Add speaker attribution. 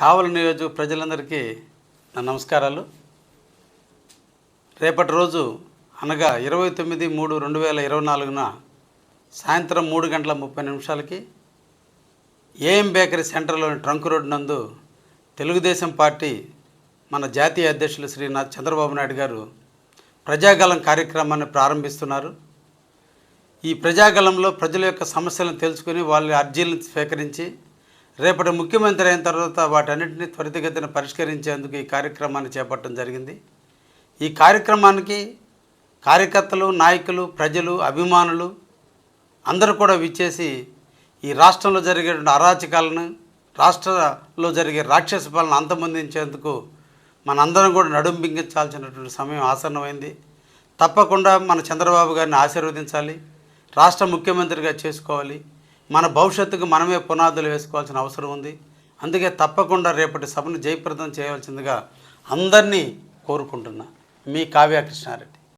Speaker 1: కావలి నియోజక ప్రజలందరికీ నా నమస్కారాలు. రేపటి రోజు అనగా ఇరవై తొమ్మిది మూడు రెండు వేల ఇరవై నాలుగున సాయంత్రం మూడు గంటల ముప్పై నిమిషాలకి ఏఎం బేకరీ సెంటర్లోని ట్రంక్ రోడ్ నందు తెలుగుదేశం పార్టీ మన జాతీయ అధ్యక్షులు శ్రీ నా చంద్రబాబు నాయుడు గారు ప్రజాగలం కార్యక్రమాన్ని ప్రారంభిస్తున్నారు. ఈ ప్రజాగలంలో ప్రజల యొక్క సమస్యలను తెలుసుకుని వాళ్ళ అర్జీలను స్వీకరించి రేపటి ముఖ్యమంత్రి అయిన తర్వాత వాటన్నిటిని త్వరితగతిన పరిష్కరించేందుకు ఈ కార్యక్రమాన్ని చేపట్టడం జరిగింది. ఈ కార్యక్రమానికి కార్యకర్తలు నాయకులు ప్రజలు అభిమానులు అందరూ కూడా విచ్చేసి ఈ రాష్ట్రంలో జరిగేటువంటి అరాచకాలను రాష్ట్రంలో జరిగే రాక్షస పాలన అంతమొందించేందుకు మనందరం కూడా నడుంబింగించాల్సినటువంటి సమయం ఆసన్నమైంది. తప్పకుండా మన చంద్రబాబు గారిని ఆశీర్వదించాలి. రాష్ట్ర ముఖ్యమంత్రిగా చేసుకోవాలి. మన భవిష్యత్తుకు మనమే పునాదులు వేసుకోవాల్సిన అవసరం ఉంది. అందుకే తప్పకుండా రేపటి సభను జయప్రదం చేయవలసిందిగా అందరినీ కోరుకుంటున్నా. మీ కావ్య కృష్ణారెడ్డి